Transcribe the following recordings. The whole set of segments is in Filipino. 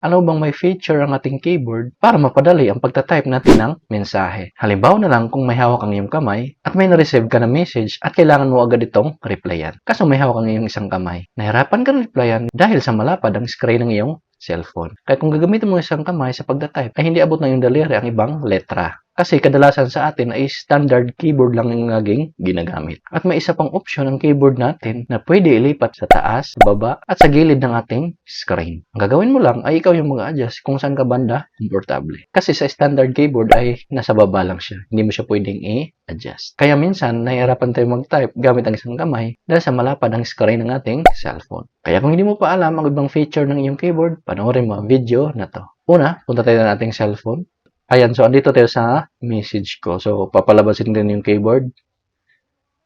Ano bang may feature ang ating keyboard para mapadali ang pagtatype natin ng mensahe? Halimbawa na lang kung may hawak ang iyong kamay at may na-receive ka na message at kailangan mo agad itong replyan. Kaso may hawak ang iyong isang kamay. Nahirapan ka na replyan dahil sa malapad ang screen ng iyong cellphone. Kaya kung gagamitin mo isang kamay sa pagdatype, ay hindi abot ng iyong daliri ang ibang letra. Kasi kadalasan sa atin ay standard keyboard lang yung naging ginagamit. At may isa pang option ang keyboard natin na pwede ilipat sa taas, baba, at sa gilid ng ating screen. Ang gagawin mo lang ay ikaw yung mag-adjust kung saan ka banda komportable. Kasi sa standard keyboard ay nasa baba lang siya. Hindi mo siya pwedeng i-adjust. Kaya minsan, nahihirapan tayo mag-type gamit ang isang kamay dahil sa malapad ang screen ng ating cellphone. Kaya kung hindi mo pa alam ang ibang feature ng iyong keyboard, panoorin mo ang video na to. Una, punta tayo na ating cellphone. Ayan, so andito tayo sa message ko. So, papalabasin din yung keyboard.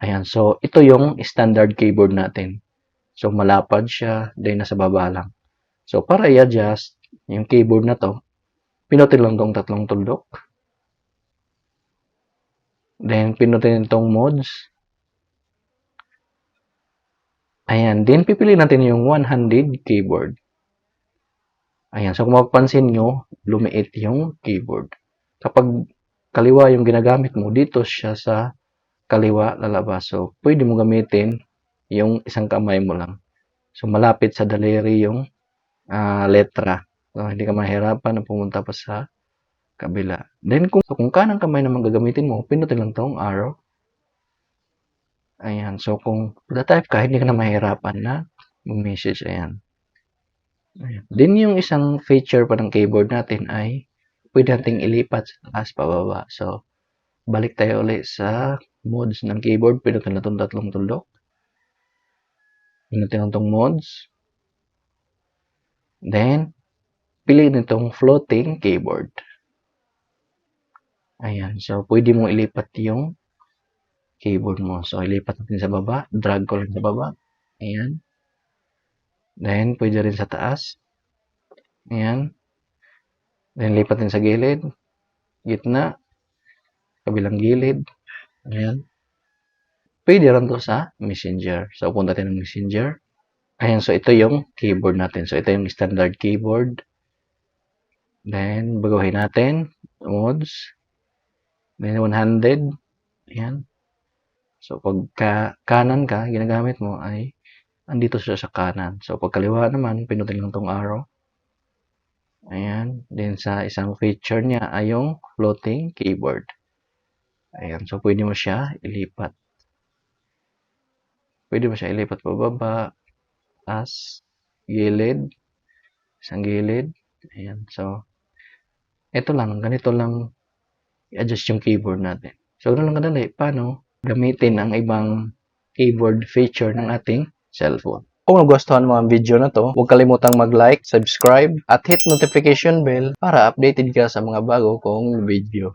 Ayan, so ito yung standard keyboard natin. So, malapad siya, then nasa baba lang. So, para i-adjust yung keyboard na to, pinutin lang tong tatlong tuldok. Then, pinutin itong modes. Ayan, then pipili natin yung one-handed keyboard. Ayan, so kung mapapansin nyo, lumiit yung keyboard. Kapag kaliwa yung ginagamit mo, dito siya sa kaliwa lalabas. So, pwede mo gamitin yung isang kamay mo lang. So, malapit sa daliri yung ah, letra. So, hindi ka mahirapan na pumunta pa sa kabila. Then, kung, so, kung kanang kamay naman gagamitin mo, pinutin lang tong arrow. Ayan. So, kung type ka, hindi ka na mahirapan na mag-message. Ayan. Then, yung isang feature pa ng keyboard natin ay pwede nating ilipat sa taas pababa. So, balik tayo ulit sa modes ng keyboard. Pinutin na itong tatlong tuldok. Pinutin na itong modes. Then, piliin itong floating keyboard. Ayan. So, pwede mo ilipat yung keyboard mo. So, ilipat natin sa baba. Drag ko lang sa baba. Ayan. Then, pwede rin sa taas. Ayan. Then, lipat din sa gilid. Gitna. Kabilang gilid. Ayan. Pwede rin to sa messenger. So, punta tayo ng messenger. Ayan. So, ito yung keyboard natin. So, ito yung standard keyboard. Then, baguhin natin. Modes. Then, one-handed. Ayan. So, pagka kanan ka, ginagamit mo ay andito siya sa kanan. So, pag kaliwa naman, pinutin lang tong arrow. Ayan. Then, sa isang feature niya ay yung floating keyboard. Ayan. So, pwede mo siya ilipat. Pwede mo siya ilipat pababa, taas, gilid, isang gilid. Ayan. So, ito lang. Ganito lang i-adjust yung keyboard natin. So, ganun lang kadali. Paano gamitin ang ibang keyboard feature ng ating cellphone. Kung nagustuhan mo ang video na to, huwag kalimutang mag-like, subscribe, at hit notification bell para updated ka sa mga bago kong video.